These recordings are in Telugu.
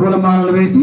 పూలమాలలు వేసి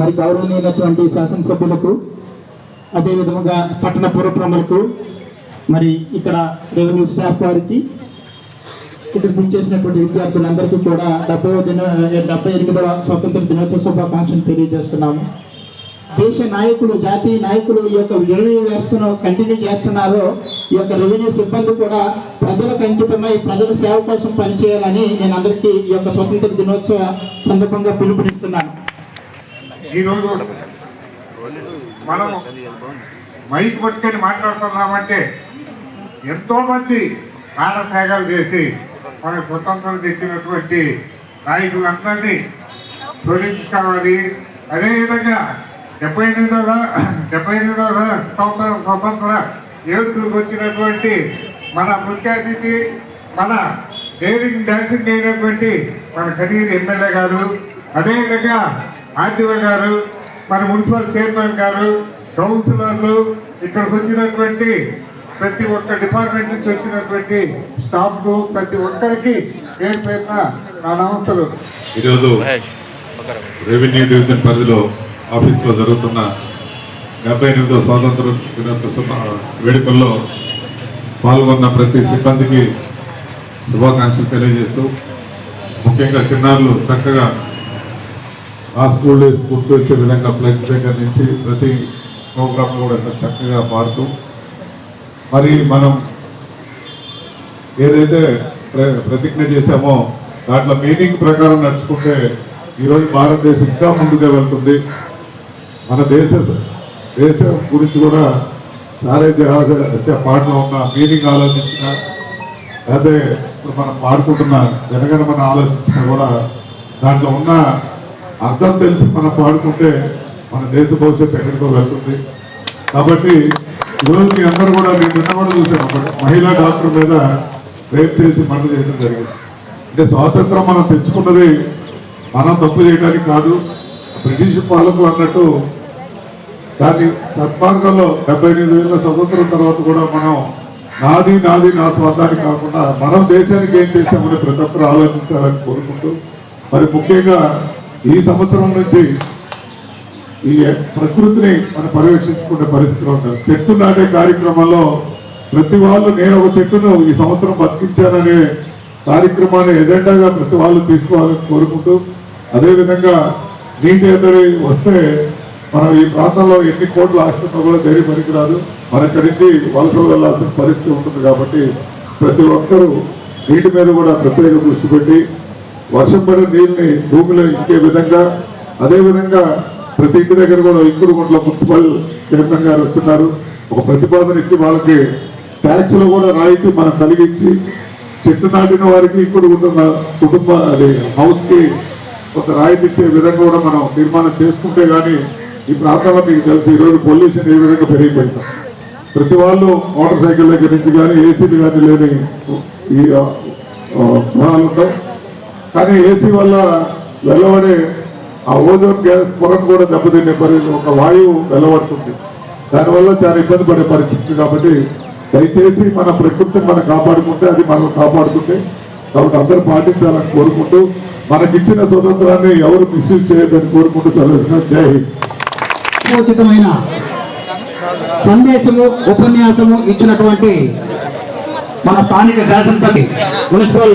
మరి గౌరవనీయమైనటువంటి శాసనసభ్యులకు అదేవిధంగా పట్టణ పురప్రములకు మరి ఇక్కడ రెవెన్యూ స్టాఫ్ వారికి ఇక్కడ పిలిచేసినటువంటి విద్యార్థులందరికీ కూడా డెబ్బై దిన డెబ్బై ఎనిమిదవ స్వతంత్ర దినోత్సవ శుభాకాంక్షలు తెలియజేస్తున్నాము. దేశ నాయకులు జాతీయ నాయకులు ఈ యొక్క రెవెన్యూ వ్యవస్థను కంటిన్యూ చేస్తున్నారో ఈ యొక్క రెవెన్యూ సిబ్బంది కూడా ప్రజలకు అంకితమై ప్రజల సేవ కోసం పనిచేయాలని నేను అందరికీ ఈ యొక్క స్వతంత్ర దినోత్సవ సందర్భంగా పిలుపునిస్తున్నాను. ఈరోజు మనం మైక్ పట్టుకొని మాట్లాడుతున్నామంటే ఎంతో మంది ప్రాణత్యాగాలు చేసి మన స్వతంత్రం తెచ్చినటువంటి నాయకులందరినీ స్మరించుకోవాలి అదేవిధంగా డెబ్బై ఎనిమిదవ డెబ్బై ఎనిమిదవ సంవత్సరం స్వతంత్ర ఏడుకులకు వచ్చినటువంటి మన ముఖ్యాతిథి మన డైరింగ్ డాన్సింగ్ అయినటువంటి మన కడీర్ ఎమ్మెల్యే గారు. అదేవిధంగా ఆర్టీఓ గారు మన మున్సిపల్ చైర్మన్ గారు కౌన్సిలర్లు ఇక్కడికి వచ్చినటువంటి ప్రతి ఒక్క డిపార్ట్మెంట్ నుంచి వచ్చినటువంటి స్టాఫ్ ప్రతి ఒక్కరికి పేరు పేరున నా నమస్తలు ఈరోజు రెవెన్యూ డివిజన్ పరిధిలో ఆఫీస్లో జరుగుతున్న డెబ్బై ఎనిమిదో స్వాతంత్ర వేడుకల్లో పాల్గొన్న ప్రతి సిబ్బందికి శుభాకాంక్షలు తెలియజేస్తూ ముఖ్యంగా చిన్నారులు చక్కగా ఆ స్కూల్ డేస్ గుర్తు వచ్చే విధంగా ప్లగ్ దగ్గర నుంచి ప్రతి ప్రోగ్రామ్ కూడా ఎంత చక్కగా పాడుతూ మరి మనం ఏదైతే ప్ర- ప్రతిజ్ఞ చేశామో దాంట్లో మీనింగ్ ప్రకారం నడుచుకుంటే ఈరోజు భారతదేశం ఇంకా ముందుగా వెళ్తుంది. మన దేశ దేశం గురించి కూడా సారే జహాజ పాటలో ఉన్న మీనింగ్ ఆలోచించిన అదే ఇప్పుడు మనం పాడుకుంటున్న జనగణమని ఆలోచించినా కూడా దాంట్లో ఉన్న అర్థం తెలిసి మనం పాడుకుంటే మన దేశ భవిష్యత్తు ఎక్కడికో వెళ్తుంది. కాబట్టి ఈరోజు మీ అందరూ కూడా నేను నిన్న కూడా చూసాను మహిళా డాక్టర్ మీద రేప్ చేసి మంట చేయడం జరిగింది. అంటే స్వాతంత్రం మనం తెచ్చుకున్నది మనం తప్పు చేయడానికి కాదు బ్రిటిష్ పాలకులు అన్నట్టు దాని సత్మార్గంలో డెబ్బై ఎనిమిది ఏళ్ళ స్వతంత్రం తర్వాత కూడా మనం నాది నాది నా స్వార్థానికి కాకుండా మనం దేశానికి ఏం చేశామని ప్రతి ఒక్కరు ఆలోచించాలని కోరుకుంటూ మరి ముఖ్యంగా ఈ సంవత్సరం నుంచి ఈ ప్రకృతిని మనం పర్యవేక్షించుకునే పరిస్థితిలో ఉంటారు. చెట్టు నాటే కార్యక్రమంలో ప్రతి వాళ్ళు నేను ఒక చెట్టును ఈ సంవత్సరం బతికించాననే కార్యక్రమాన్ని ఎజెండాగా ప్రతి వాళ్ళు తీసుకోవాలని కోరుకుంటూ అదేవిధంగా నీటి ఎద్దడి వస్తే మనం ఈ ప్రాంతంలో ఎన్ని కోట్లు ఆస్తున్నా కూడా ధైర్య పనికిరాదు. మన ఇక్కడి నుంచి వలసలు వెళ్ళాల్సిన పరిస్థితి ఉంటుంది కాబట్టి ప్రతి ఒక్కరూ నీటి మీద కూడా ప్రత్యేక దృష్టి పెట్టి వర్షం పడే నీళ్ళని భూమిలో ఇంకే విధంగా అదేవిధంగా ప్రతి ఇంటి దగ్గర కూడా ఇంకుడుగుంట్ల మున్సిపల్ చైర్మన్ గారు వస్తున్నారు. ఒక ప్రతిపాదన ఇచ్చి వాళ్ళకి ట్యాక్స్లో కూడా రాయితీ మనం కలిగించి చెట్టు నాటిన వారికి ఇప్పుడు ఉంటున్న కుటుంబ అది హౌస్కి ఒక కొంత రాయితీ ఇచ్చే విధంగా కూడా మనం నిర్మాణం చేసుకుంటే కానీ ఈ ప్రాంతాల్లో మీకు తెలుసు ఈరోజు పొల్యూషన్ ఏ విధంగా పెరిగిపోయింది. ప్రతి వాళ్ళు మోటార్ సైకిల్ దగ్గర నుంచి కానీ ఏసీలు కానీ లేని ఈ గృహాలు కానీ ఏసీ వల్ల వెలువడే ఆ ఓజోన్ గ్యాస్ పొరం కూడా దెబ్బతినే పరిస్థితి ఒక వాయువు వెలువడుతుంది దానివల్ల చాలా ఇబ్బంది పడే పరిస్థితి కాబట్టి దయచేసి మన ప్రకృతిని మనం కాపాడుకుంటే అది మనం కాపాడుకుంటే కాబట్టి అందరూ పాటించాలని కోరుకుంటూ మనకిచ్చిన స్వతంత్రాన్ని ఎవరు మిస్యూజ్ చేయొద్దని కోరుకుంటూ సెలవు జై హింద్. ఉచితమైన సందేశము ఉపన్యాసము ఇచ్చినటువంటి మన స్థానిక శాసనసభ మున్సిపల్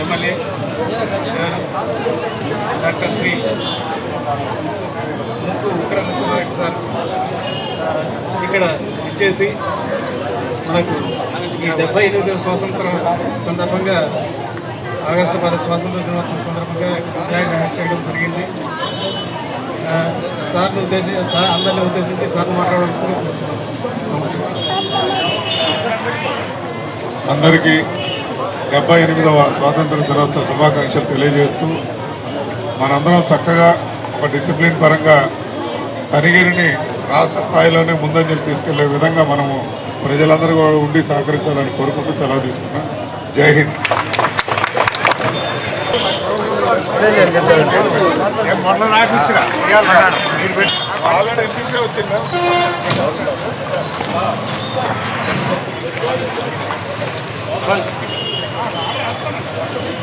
ఎమ్మెల్యే డాక్టర్ శ్రీ ముక్కు విక్రమ నరసింహారెడ్డి సార్ ఇక్కడ ఇచ్చేసి మనకు ఈ డెబ్బై ఎనిమిదవ స్వాతంత్ర సందర్భంగా ఆగస్టు పది స్వాతంత్ర దినోత్సవం సందర్భంగా ఫ్లాగ్ చేయడం జరిగింది. సార్ని ఉద్దేశించి సార్ అందరిని ఉద్దేశించి సార్ మాట్లాడవలసింది అందరికీ డెబ్బై ఎనిమిదవ స్వాతంత్ర దినోత్సవ శుభాకాంక్షలు తెలియజేస్తూ మనందరం చక్కగా ఒక డిసిప్లిన్ పరంగా తనిగిరిని రాష్ట్ర స్థాయిలోనే ముందంజలు తీసుకెళ్ళే విధంగా మనము ప్రజలందరూ కూడా ఉండి సహకరించాలని కోరుకుంటూ సెలవు తీసుకున్నాం. జై హింద్. మొన్న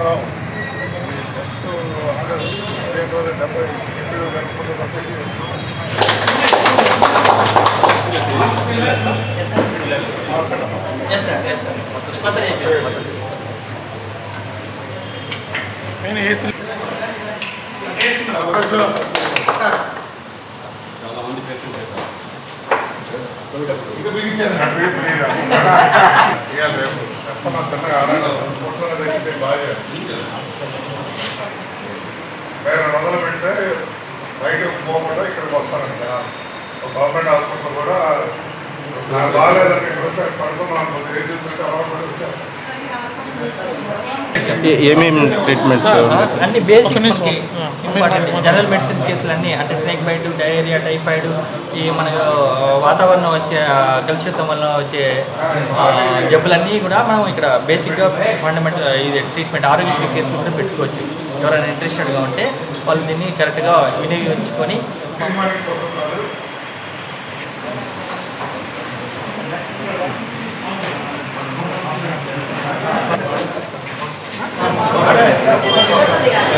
అందరం నెక్స్ట్ ఆగస్టు పదిహేను రోజులు డెబ్బై ఎనిమిది జరుపుకుంటూ కాబట్టి ఇవాళ రేపు. వస్తున్నాం చిన్నగా ఆడాలి ఫోటోలు తెచ్చితే బాగా నేను మొదలు పెడితే బయటకు పోకుండా ఇక్కడికి వస్తానంట గవర్నమెంట్ హాస్పిటల్ కూడా నాకు బాగాలేదని ఇక్కడ వస్తే పడుతున్నాను అనుకుంది. ఏం చూస్తుంటే అలవాటు పడి ఏమేమి ట్రీట్మెంట్స్ అన్ని బేసిక్ ఇంపార్టెంట్. జనరల్ మెడిసిన్ కేసులు అన్ని అంటే స్నేక్ బైట్ డయేరియా టైఫాయిడ్ ఈ మన వాతావరణం వచ్చే కలుషితం వల్ల వచ్చే జబ్బులన్నీ కూడా మనం ఇక్కడ బేసిక్గా ఫండమెంటల్ ఇది ట్రీట్మెంట్ ఆరోగ్య కేసులు కూడా పెట్టుకోవచ్చు. ఎవరైనా ఇంట్రెస్టెడ్గా ఉంటే వాళ్ళు దీన్ని కరెక్ట్గా వినియోగించుకొని